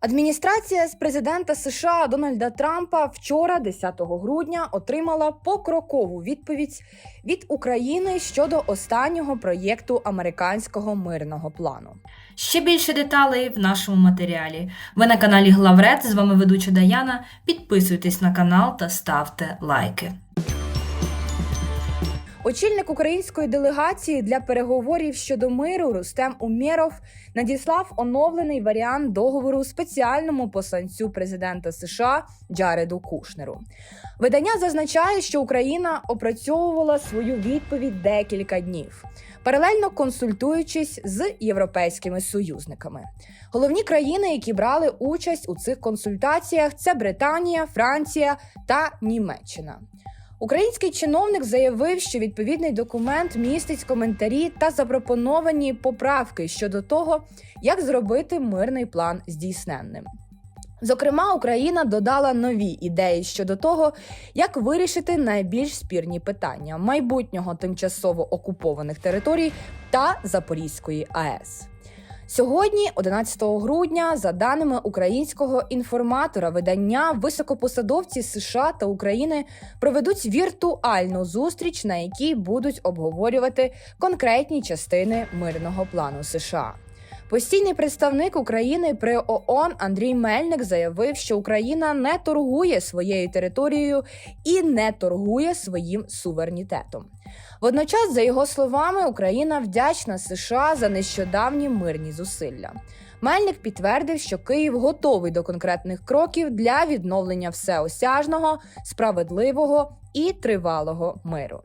Адміністрація з президента США Дональда Трампа вчора, 10 грудня, отримала покрокову відповідь від України щодо останнього проєкту американського мирного плану. Ще більше деталей в нашому матеріалі. Ви на каналі Главред. З вами ведуча Даяна. Підписуйтесь на канал та ставте лайки. Очільник української делегації для переговорів щодо миру Рустем Умєров надіслав оновлений варіант договору спеціальному посланцю президента США Джареду Кушнеру. Видання зазначає, що Україна опрацьовувала свою відповідь декілька днів, паралельно консультуючись з європейськими союзниками. Головні країни, які брали участь у цих консультаціях, це Британія, Франція та Німеччина. Український чиновник заявив, що відповідний документ містить коментарі та запропоновані поправки щодо того, як зробити мирний план здійсненним. Зокрема, Україна додала нові ідеї щодо того, як вирішити найбільш спірні питання майбутнього тимчасово окупованих територій та Запорізької АЕС. Сьогодні, 11 грудня, за даними українського інформатора видання, високопосадовці США та України проведуть віртуальну зустріч, на якій будуть обговорювати конкретні частини мирного плану США. Постійний представник України при ООН Андрій Мельник заявив, що Україна не торгує своєю територією і не торгує своїм суверенітетом. Водночас, за його словами, Україна вдячна США за нещодавні мирні зусилля. Мельник підтвердив, що Київ готовий до конкретних кроків для відновлення всеосяжного, справедливого і тривалого миру.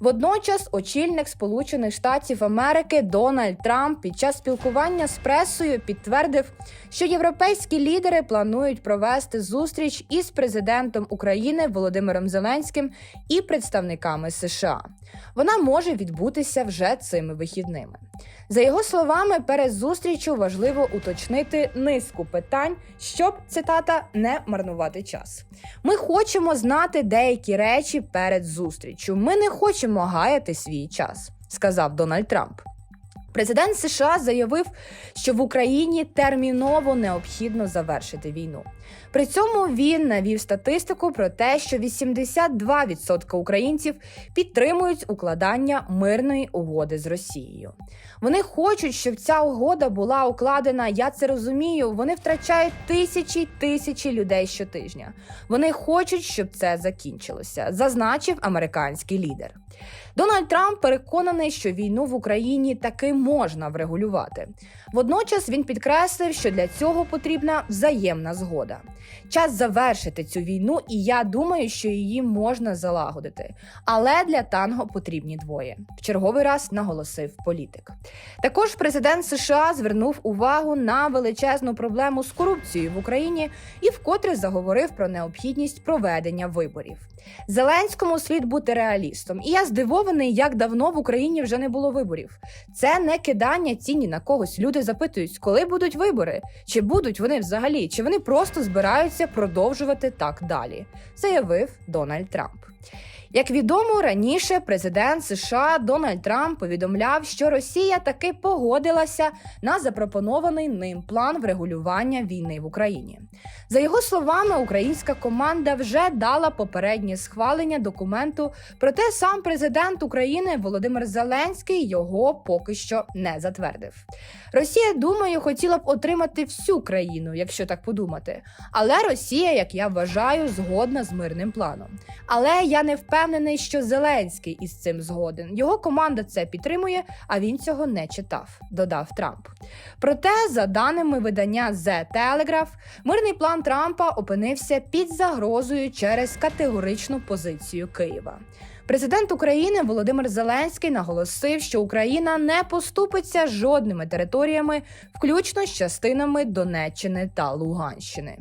Водночас, очільник Сполучених Штатів Америки Дональд Трамп під час спілкування з пресою підтвердив, що європейські лідери планують провести зустріч із президентом України Володимиром Зеленським і представниками США. Вона може відбутися вже цими вихідними. За його словами, перед зустрічю важливо уточнити низку питань, щоб цитата не марнувати час. Ми хочемо знати деякі речі перед зустрічю. Ми не хочемо гаяти свій час, сказав Дональд Трамп. Президент США заявив, що в Україні терміново необхідно завершити війну. При цьому він навів статистику про те, що 82% українців підтримують укладання мирної угоди з Росією. Вони хочуть, щоб ця угода була укладена. Я це розумію. Вони втрачають тисячі тисячі людей щотижня. Вони хочуть, щоб це закінчилося, зазначив американський лідер. Дональд Трамп переконаний, що війну в Україні таки можна врегулювати. Водночас він підкреслив, що для цього потрібна взаємна згода. Час завершити цю війну, і я думаю, що її можна залагодити. Але для танго потрібні двоє. В черговий раз наголосив політик. Також президент США звернув увагу на величезну проблему з корупцією в Україні і вкотре заговорив про необхідність проведення виборів. Зеленському слід бути реалістом, і я здивований, як давно в Україні вже не було виборів. Це не кидання ціні на когось. Люди запитують, коли будуть вибори, чи будуть вони взагалі, чи вони просто збираються продовжувати так далі, заявив Дональд Трамп. Як відомо раніше, президент США Дональд Трамп повідомляв, що Росія таки погодилася на запропонований ним план врегулювання війни в Україні. За його словами, українська команда вже дала попереднє схвалення документу, проте сам президент України Володимир Зеленський його поки що не затвердив. Росія, думаю, хотіла б отримати всю країну, якщо так подумати. Але Росія, як я вважаю, згодна з мирним планом. Але я не впевнений, що Зеленський із цим згоден. Його команда це підтримує, а він цього не читав, додав Трамп. Проте, за даними видання The Telegraph, мирний план Трампа опинився під загрозою через категоричну позицію Києва. Президент України Володимир Зеленський наголосив, що Україна не поступиться жодними територіями, включно з частинами Донеччини та Луганщини.